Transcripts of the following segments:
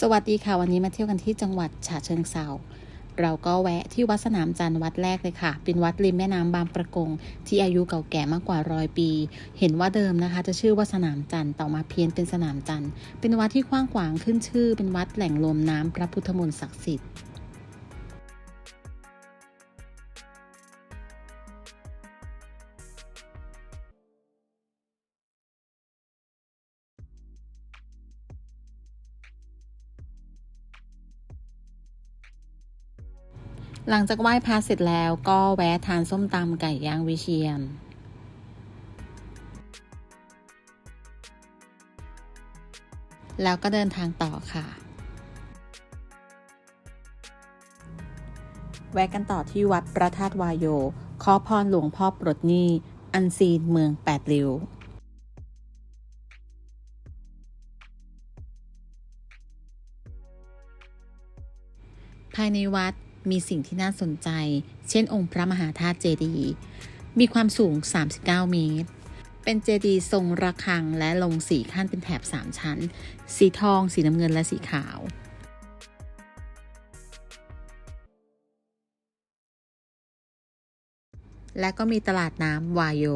สวัสดีค่ะ วันนี้มาเที่ยวกันที่จังหวัดฉะเชิงเซาเราก็แวะที่วัดสนามจันทร์วัดแรกเลยค่ะ เป็นวัดริมแม่น้ำบางประกง ที่อายุเก่าแก่มากกว่าร้อยปี เห็นว่าเดิมนะคะ จะชื่อว่าสนามจันทร์ต่อมาเพี้ยนเป็นสนามจันทร์เป็นวัดที่กว้างขวางขึ้นชื่อ เป็นวัดแหล่งรวมน้ำพระพุทธมนต์ศักดิ์สิทธิ์ หลังจากไหว้พระเสร็จแล้วก็แวะทานส้มตำไก่ย่างวิเชียน แล้วก็เดินทางต่อค่ะ แวะกันต่อที่วัดพระธาตุวายโย ขอพรหลวงพ่อปลดหนี้อันซีนเมืองแปดริ้วภายในวัด มีสิ่งที่น่าสนใจ เช่นองค์พระมหาธาตุเจดีย์มีความสูง 39 เมตร เป็นเจดีย์ทรงระฆังและลงสีขั้นเป็นแถบ 3 ชั้น สีทอง สีน้ำเงินและสีขาวและก็มีตลาดน้ำวายโย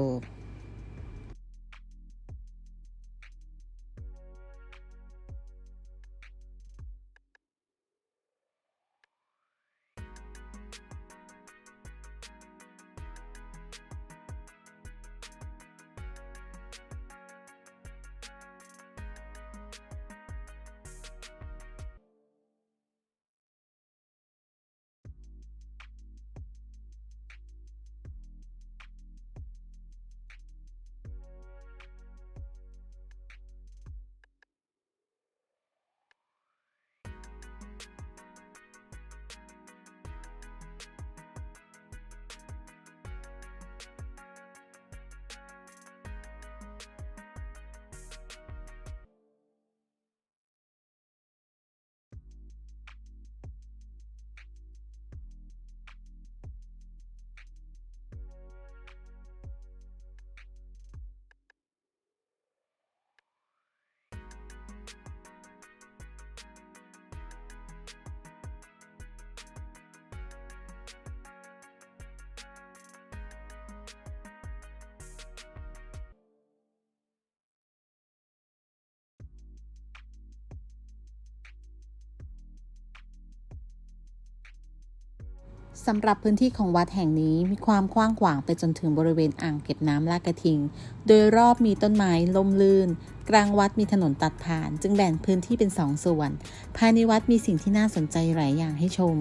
สำหรับพื้นที่ของวัดแห่งนี้มีความกว้างขวางไปจนถึงบริเวณอ่างเก็บน้ำลากระทิง โดยรอบมีต้นไม้ล่มลื่น กลางวัดมีถนนตัดผ่าน จึงแบ่งพื้นที่เป็นสองส่วน ภายในวัดมีสิ่งที่น่าสนใจหลายอย่างให้ชม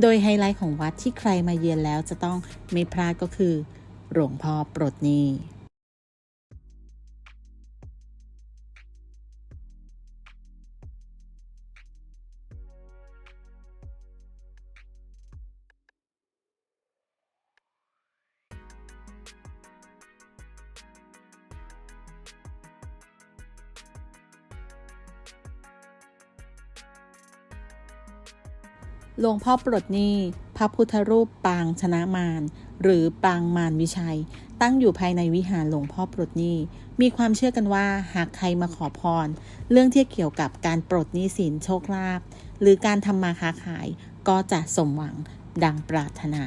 โดยไฮไลท์ของวัดที่ใครมาเยือนแล้วจะต้องไม่พลาดก็คือ หลวงพ่อปลดหนี้ หลวงพ่อปลดหนี้พระพุทธรูปปางชนะมารหรือปางมารวิชัย ตั้งอยู่ภายในวิหารหลวงพ่อปลดหนี้มีความเชื่อกันว่าหากใครมาขอพร เรื่องที่เกี่ยวกับการปลดหนี้สินโชคลาภหรือการทำมาค้าขายก็จะสมหวังดังปรารถนา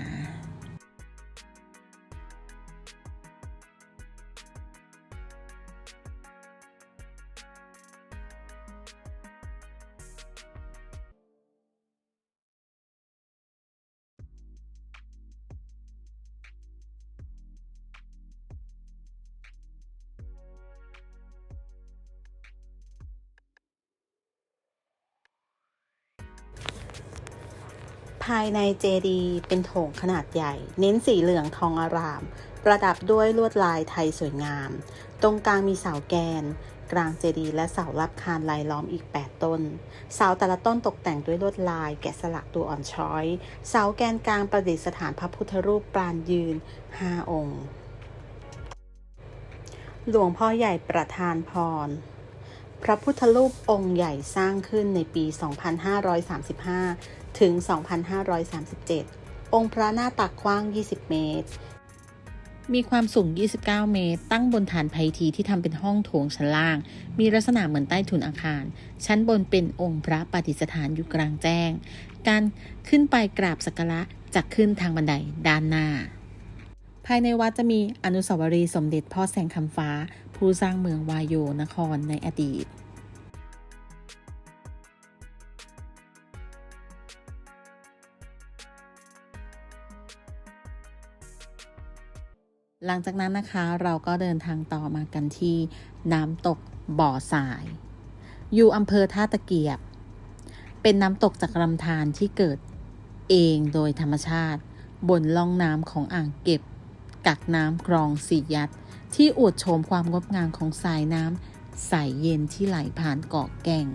ภายในเจดีย์เป็นโถงขนาดใหญ่ เน้นสีเหลืองทองอาราม ประดับด้วยลวดลายไทยสวยงาม ตรงกลางมีเสาแกน กลางเจดีย์และเสารับคานลายล้อมอีก 8 ต้น เสาแต่ละต้นตกแต่งด้วยลวดลายแกะสลักตัวอ่อนช้อย เสาแกนกลางประดิษฐานพระพุทธรูปปรานยืน 5 องค์ หลวงพ่อใหญ่ประธานพร พระพุทธรูปองค์ใหญ่สร้างขึ้นในปี 2535 ถึง 2537 องค์พระหน้าตักกว้าง 20 เมตร มีความสูง 29 เมตร ตั้งบนฐานไพทีที่ทำเป็นห้องโถงชั้นล่าง มีลักษณะเหมือนใต้ถุนอาคาร ชั้นบนเป็นองค์พระปฏิสถานอยู่กลางแจ้ง การขึ้นไปกราบสักการะจะขึ้นทางบันไดด้านหน้า ภายในวัดจะมีอนุสาวรีย์สมเด็จพ่อแสงคำฟ้า ผู้สร้างเมืองวายโยนครในอดีตหลังจากนั้นนะคะเราก็เดินทางต่อมากันที่น้ำตกบ่อทราย อยู่อำเภอท่าตะเกียบ เป็นน้ำตกจากลำธารที่เกิดเองโดยธรรมชาติ บนล่องน้ำของอ่างเก็บ กักน้ำคลองสียัด ที่อวดโฉมความงดงามของสายน้ำใสเย็นที่ไหลผ่านเกาะแก่ง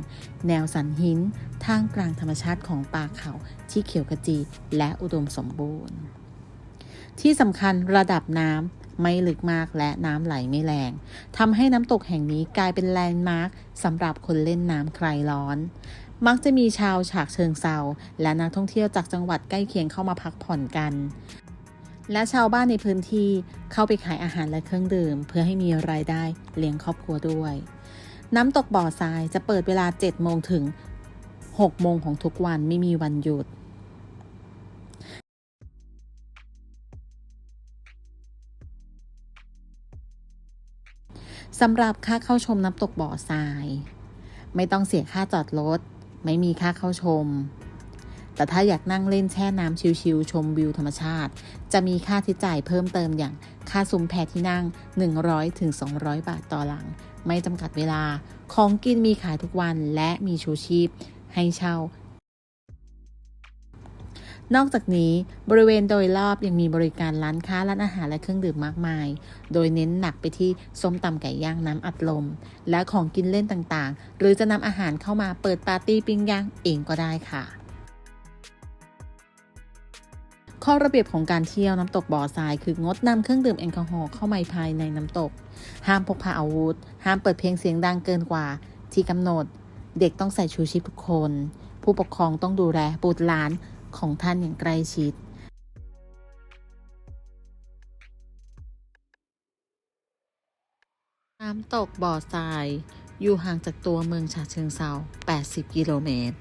แนวสันหินท่ามกลางธรรมชาติของป่าเขาที่เขียวขจีและอุดมสมบูรณ์ ที่สำคัญระดับน้ำไม่ลึกมากและน้ำไหลไม่แรงทำให้น้ำตกแห่งนี้กลายเป็นแลนด์มาร์คสำหรับคนเล่นน้ำคลายร้อน มักจะมีชาวฉากเชิงเซาและนักท่องเที่ยวจากจังหวัดใกล้เคียงเข้ามาพักผ่อนกัน และชาวบ้านในพื้นที่เข้าไปขายอาหารและเครื่องดื่ม เพื่อให้มีรายได้เลี้ยงครอบครัวด้วย น้ำตกบ่อทรายจะเปิดเวลา 7 โมงถึง 6 โมงของทุกวันไม่มีวันหยุดสำหรับค่าเข้าชมน้ำตกบ่อทราย ไม่ต้องเสียค่าจอดรถ ไม่มีค่าเข้าชม แต่ถ้าอยากนั่งเล่นแช่น้ำชิลๆชมวิวธรรมชาติ จะมีค่าใช้จ่ายเพิ่มเติมอย่างค่าซุ้มแพที่นั่ง 100ถึง200 บาทต่อหลัง ไม่จำกัดเวลา ของกินมีขายทุกวันและมีชูชีพให้เช่านอกจากนี้บริเวณโดยรอบยังมีบริการร้านค้าร้านอาหารและเครื่องดื่มมากมาย โดยเน้นหนักไปที่ส้มตำไก่ย่างน้ำอัดลม และของกินเล่นต่างๆ หรือจะนำอาหารเข้ามาเปิดปาร์ตี้ปิ้งย่างเองก็ได้ค่ะ ข้อระเบียบของการเที่ยวน้ำตกบ่อทรายคืองดนำเครื่องดื่มแอลกอฮอล์เข้ามาภายในน้ำตก ห้ามพกพาอาวุธ ห้ามเปิดเพลงเสียงดังเกินกว่า ที่กำหนด เด็กต้องใส่ชูชีพทุกคน ผู้ปกครองต้องดูแลบุตรหลานของท่านอย่างใกล้ชิดน้ำตกบ่อทราย อยู่ห่างจากตัวเมืองฉะเชิงเซา 80 กิโลเมตร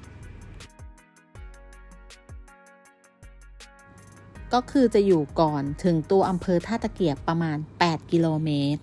ก็คือจะอยู่ก่อนถึงตัวอำเภอท่าตะเกียบประมาณ 8 กิโลเมตร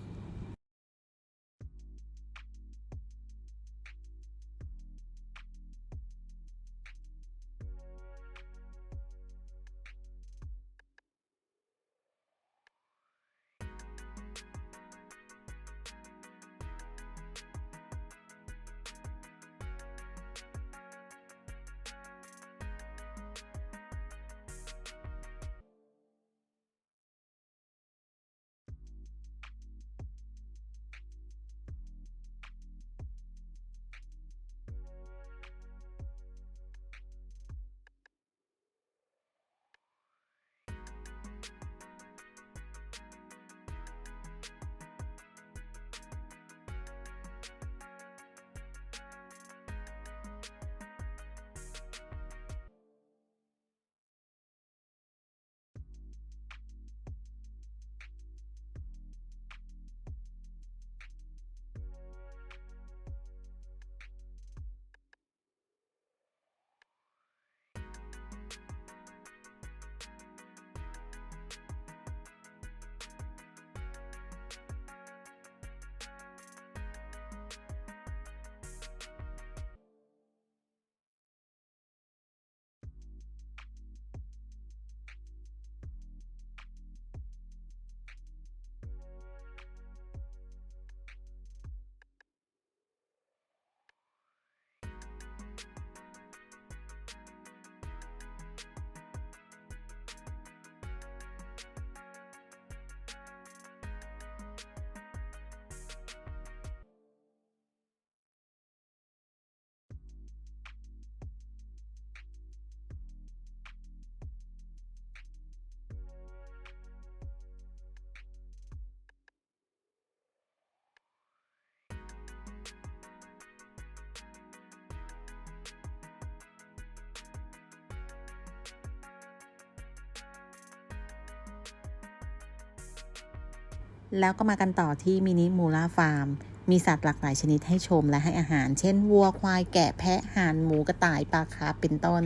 แล้วก็มากันต่อที่มินิมูล่าฟาร์ม มีสัตว์หลากหลายชนิดให้ชมและให้อาหาร เช่น วัว ควาย แกะ แพะ ห่าน หมู กระต่าย ปลาคาร์เป็นต้น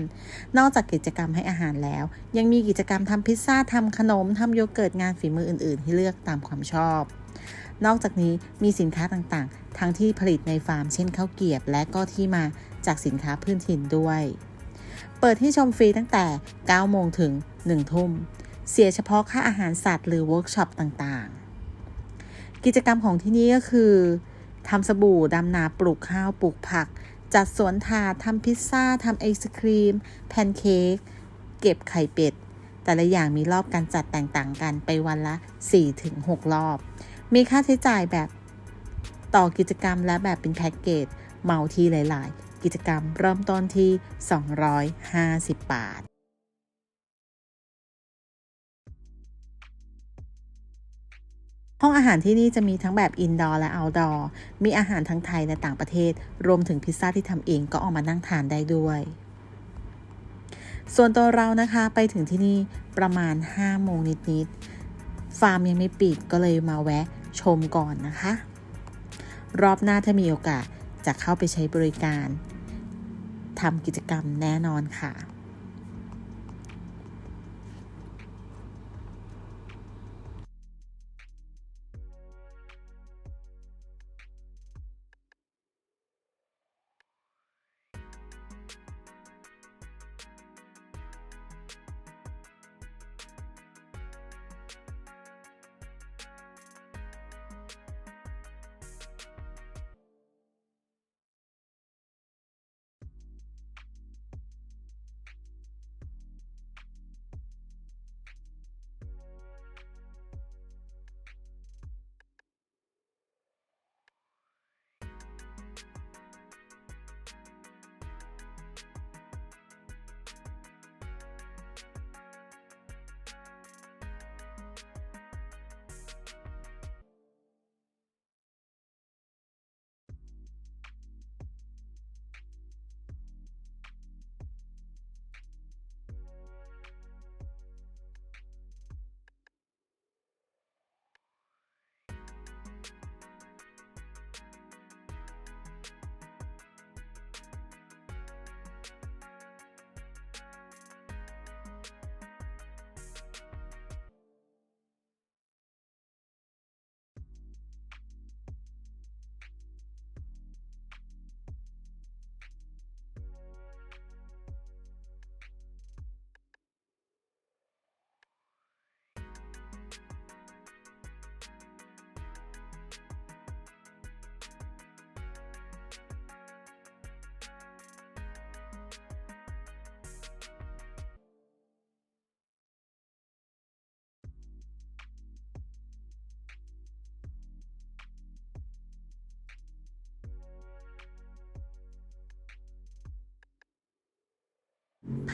นอกจากกิจกรรมให้อาหารแล้ว ยังมีกิจกรรมทำพิซซ่า ทำขนม ทำโยเกิร์ต งานฝีมืออื่น ๆ ให้เลือกตามความชอบ นอกจากนี้มีสินค้าต่าง ๆ ทั้งที่ผลิตในฟาร์ม เช่นข้าวเกียบ และก็ที่มาจากสินค้าพื้นถิ่นด้วย เปิดให้ชมฟรีตั้งแต่ 9 โมงถึง 1 ทุ่ม เสียเฉพาะค่าอาหารสัตว์หรือเวิร์กช็อปต่าง ๆ กิจกรรมของที่นี่ก็คือทำสบู่ดำนาปลูกข้าวปลูกผัก จัดสวนถาดทำพิซซ่าทำไอศครีม แพนเค้กเก็บไข่เป็ด แต่ละอย่างมีรอบการจัดแตกต่างกันไปวันละ 4-6 รอบ มีค่าใช้จ่ายแบบต่อกิจกรรมและแบบเป็นแพ็กเกจเมาทีหลาย ๆ กิจกรรมเริ่มต้นที่ 250 บาท ห้องอาหารที่นี่จะมีทั้งแบบอินดอร์และเอาดอร์ มีอาหารทั้งไทยและต่างประเทศ รวมถึงพิซซ่าที่ทำเองก็ออกมานั่งทานได้ด้วย ส่วนตัวเรานะคะไปถึงที่นี่ประมาณ 5 โมงนิดๆ ฟาร์มยังไม่ปิดก็เลยมาแวะชมก่อนนะคะ รอบหน้าถ้ามีโอกาสจะเข้าไปใช้บริการทำกิจกรรมแน่นอนค่ะ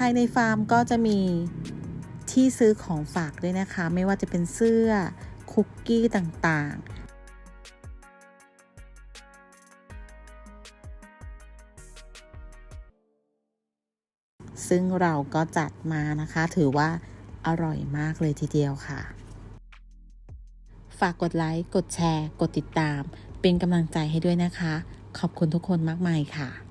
ภายในฟาร์มก็จะมีที่ซื้อของฝากด้วยนะคะ ไม่ว่าจะเป็นเสื้อคุกกี้ต่างๆซึ่งเราก็จัดมานะคะ ถือว่าอร่อยมากเลยทีเดียวค่ะ ฝากกดไลค์ กดแชร์ กดติดตาม เป็นกำลังใจให้ด้วยนะคะ ขอบคุณทุกคนมากมายค่ะ